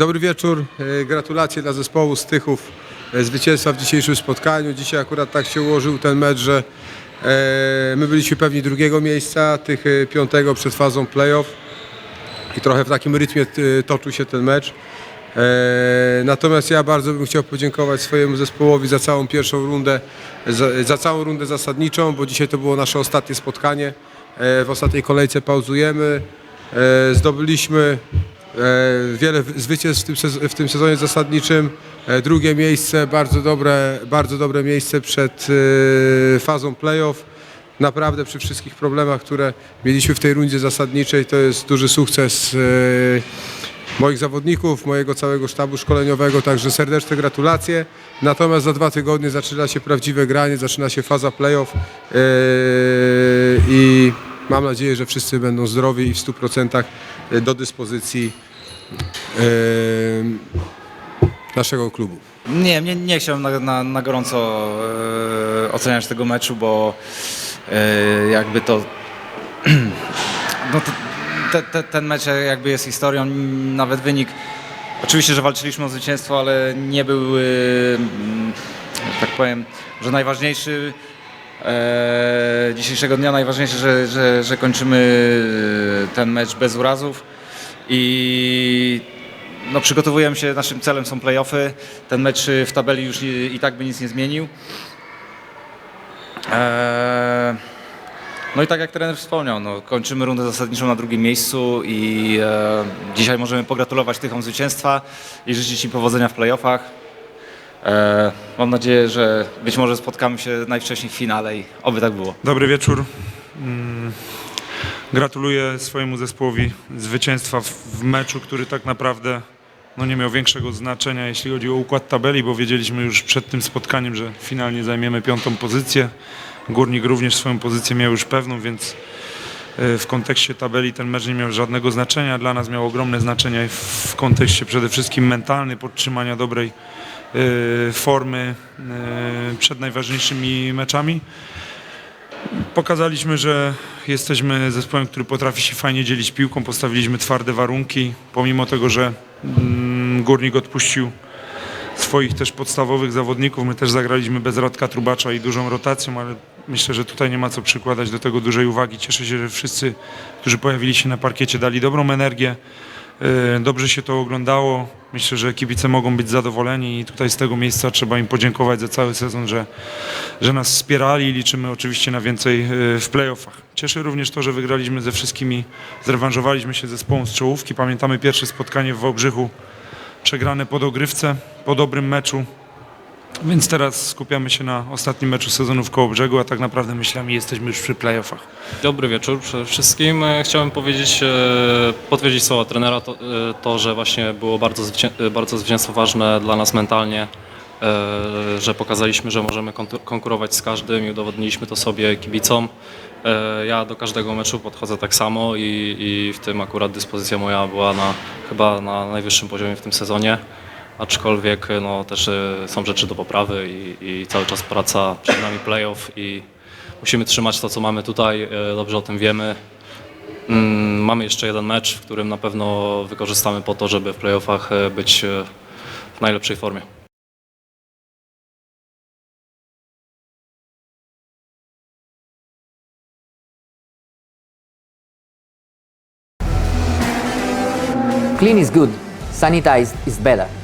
Dobry wieczór, E, gratulacje dla zespołu Stychów e, zwycięstwa w dzisiejszym spotkaniu. Dzisiaj akurat tak się ułożył ten mecz, że e, my byliśmy pewni drugiego miejsca, tych piątego przed fazą playoff i trochę w takim rytmie toczył się ten mecz. Natomiast ja bardzo bym chciał podziękować swojemu zespołowi za całą pierwszą rundę, za, za całą rundę zasadniczą, bo dzisiaj to było nasze ostatnie spotkanie. W ostatniej kolejce pauzujemy. Zdobyliśmy wiele zwycięstw w tym, sezonie zasadniczym. E, Drugie miejsce, bardzo dobre, bardzo dobre miejsce przed e, fazą playoff. Naprawdę przy wszystkich problemach, które mieliśmy w tej rundzie zasadniczej, to jest duży sukces e, moich zawodników, mojego całego sztabu szkoleniowego, także serdeczne gratulacje. Natomiast za dwa tygodnie zaczyna się prawdziwe granie, zaczyna się faza playoff i mam nadzieję, że wszyscy będą zdrowi i w 100% do dyspozycji yy, naszego klubu. Nie, nie, nie chciałem na, na, na gorąco e, oceniać tego meczu, bo e, jakby to. No to te, te, ten mecz jakby jest historią, nawet wynik. Oczywiście, że walczyliśmy o zwycięstwo, ale nie był, e, tak powiem, że najważniejszy e, dzisiejszego dnia, najważniejsze, że, że, że kończymy ten mecz bez urazów i no, przygotowujemy się, naszym celem są playoffy. Ten mecz w tabeli już i, i tak by nic nie zmienił. Eee, no i tak jak trener wspomniał, no, kończymy rundę zasadniczą na drugim miejscu i e, dzisiaj możemy pogratulować Tychom zwycięstwa i życzyć im powodzenia w playoffach. E, mam nadzieję, że być może spotkamy się najwcześniej w finale i oby tak było. Dobry wieczór. Mm, Gratuluję swojemu zespołowi zwycięstwa w, w meczu, który tak naprawdę no, nie miał większego znaczenia, jeśli chodzi o układ tabeli, bo wiedzieliśmy już przed tym spotkaniem, że finalnie zajmiemy piątą pozycję. Górnik również swoją pozycję miał już pewną, więc w kontekście tabeli ten mecz nie miał żadnego znaczenia. Dla nas miał ogromne znaczenie w kontekście przede wszystkim mentalny, podtrzymania dobrej e, formy e, przed najważniejszymi meczami. Pokazaliśmy, że jesteśmy zespołem, który potrafi się fajnie dzielić piłką. Postawiliśmy twarde warunki, pomimo tego, że mm, Górnik odpuścił swoich też podstawowych zawodników. My też zagraliśmy bez Radka Trubacza i dużą rotacją, ale myślę, że tutaj nie ma co przykładać do tego dużej uwagi. Cieszę się, że wszyscy, którzy pojawili się na parkiecie, dali dobrą energię. Yy, Dobrze się to oglądało. Myślę, że kibice mogą być zadowoleni i tutaj z tego miejsca trzeba im podziękować za cały sezon, że, że nas wspierali i liczymy oczywiście na więcej yy, w playoffach. Cieszy również to, że wygraliśmy ze wszystkimi, zrewanżowaliśmy się zespołom z czołówki. Pamiętamy pierwsze spotkanie w Wałbrzychu, przegrane po dogrywce, po dobrym meczu. Więc teraz skupiamy się na ostatnim meczu sezonu w Kołobrzegu, a tak naprawdę myślami jesteśmy już przy playoffach. Dobry wieczór przede wszystkim. E, Chciałem powiedzieć, e, potwierdzić słowa trenera, to, e, to że właśnie było bardzo, bardzo zwycięstwo ważne dla nas mentalnie, że pokazaliśmy, że możemy konkurować z każdym i udowodniliśmy to sobie kibicom. Ja do każdego meczu podchodzę tak samo i, i w tym akurat dyspozycja moja była na, chyba na najwyższym poziomie w tym sezonie. Aczkolwiek no, też e, są rzeczy do poprawy i, i cały czas praca, przed nami playoff i musimy trzymać to, co mamy tutaj, e, dobrze o tym wiemy. Mm, Mamy jeszcze jeden mecz, w którym na pewno wykorzystamy po to, żeby w playoffach e, być w najlepszej formie. Clean is good, sanitized is better.